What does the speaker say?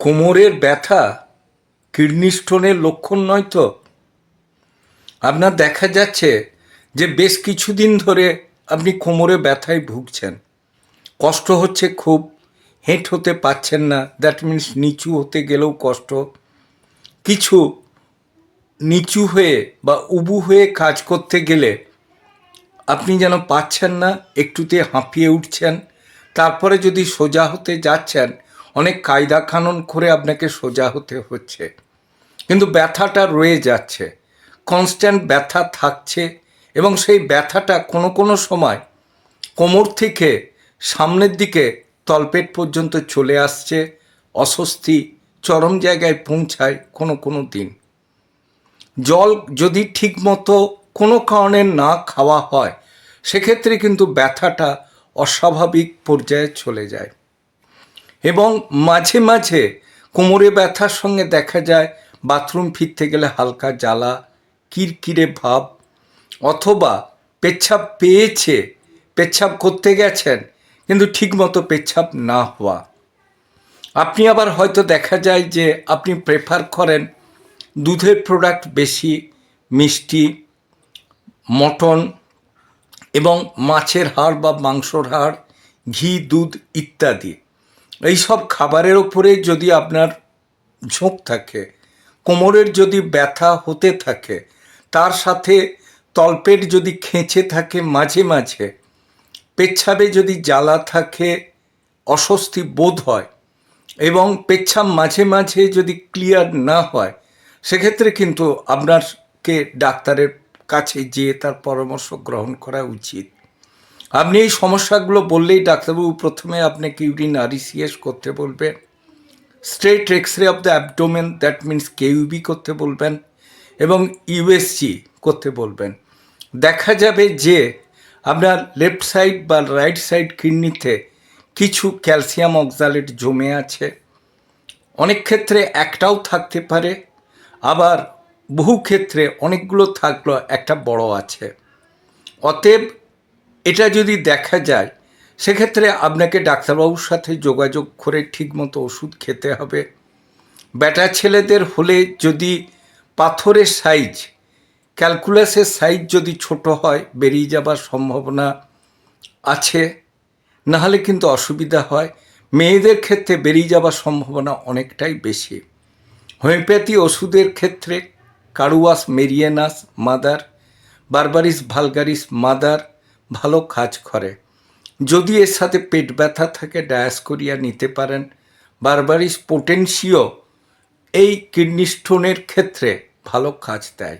কোমরের ব্যথা কিডনি স্টোনের লক্ষণ নয় তো? আপনার দেখা যাচ্ছে যে বেশ কিছুদিন ধরে আপনি কোমরে ব্যথায় ভুগছেন। কষ্ট হচ্ছে খুব, হেঁট হতে পারছেন না দ্যাট মিন্স নিচু হতে গেলেও কষ্ট। কিছু নিচু হয়ে বা উবু হয়ে কাজ করতে গেলে আপনি যেন পাচ্ছেন না, একটুতে হাঁপিয়ে উঠছেন। তারপরে যদি সোজা হতে যাচ্ছেন অনেক কায়দা খানন করে আপনাকে সোজা হতে হচ্ছে। কিন্তু ব্যথাটা রয়ে যাচ্ছে। কনস্ট্যান্ট ব্যথা থাকছে এবং সেই ব্যথাটা কোনো কোনো সময় কোমর থেকে সামনের দিকে তলপেট পর্যন্ত চলে আসছে, অস্বস্তি চরম জায়গায় পৌঁছায় কোনো কোনো দিন। জল যদি ঠিকমতো কোনো কারণে না খাওয়া হয়, সেক্ষেত্রে কিন্তু ব্যথাটা অস্বাভাবিক পর্যায়ে চলে যায়। এবং মাঝে মাঝে কোমরে ব্যথার সঙ্গে দেখা যায়, বাথরুম ফিরতে গেলে হালকা জ্বালা, কিরকিরে ভাব, অথবা পেচ্ছাপ পেয়েছে, পেচ্ছাপ করতে গেছেন, কিন্তু ঠিকমতো পেচ্ছাপ না হওয়া। আপনি আবার হয়তো দেখা যায় যে আপনি প্রেফার করেন দুধের প্রোডাক্ট বেশি, মিষ্টি, মটন এবং মাছের হাড় বা মাংসর হাড়, ঘি, দুধ ইত্যাদি। এই সব খাবারের ওপরে যদি আপনার ঝোঁক থাকে, কোমরের যদি ব্যথা হতে থাকে, তার সাথে তলপেট যদি খেঁচে থাকে মাঝে মাঝে পেচ্ছাবে যদি জ্বালা থাকে, অস্বস্তি বোধ হয় এবং পেচ্ছাপ মাঝে মাঝে যদি ক্লিয়ার না হয়, সেক্ষেত্রে কিন্তু আপনারকে ডাক্তারের কাছে যেয়ে তার পরামর্শ গ্রহণ করা উচিত। আপনি এই সমস্যাগুলো বললেই ডাক্তারবাবু প্রথমে আপনাকে ইউরিন আরিসিএস করতে বলবেন। Straight X ray of the abdomen that means KUB করতে বলবেন এবং ইউএসজি করতে বলবেন। দেখা যাবে যে আপনার লেফট সাইড বা রাইট সাইড কিডনিতে কিছু ক্যালসিয়াম অক্সালেট জমে আছে। অনেক ক্ষেত্রে একটাও থাকতে পারে, আবার বহু ক্ষেত্রে অনেকগুলো থাকল একটা বড় আছে। অতএব এটা যদি দেখা যায়, সেক্ষেত্রে আপনাকে ডাক্তারবাবুর সাথে যোগাযোগ করে ঠিকমতো ওষুধ খেতে হবে। বেটা ছেলেদের হলে যদি পাথরের সাইজ, ক্যালকুলাসের সাইজ যদি ছোট হয়, বেরিয়ে যাবার সম্ভাবনা আছে। নাহলে কিন্তু অসুবিধা হয়। মেয়েদের ক্ষেত্রে বেরিয়ে যাবার সম্ভাবনা অনেকটাই বেশি। হোমিওপ্যাথি ওষুধের ক্ষেত্রে, carduus marianus mother, berberis vulgaris mother ভালো কাজ করে। যদি এর সাথে পেট ব্যথা থাকে ডায়াস করিয়া নিতে পারেন। বারবারিস পোটেন্সিও এই কিডনি স্টোনের ক্ষেত্রে ভালো কাজ দেয়।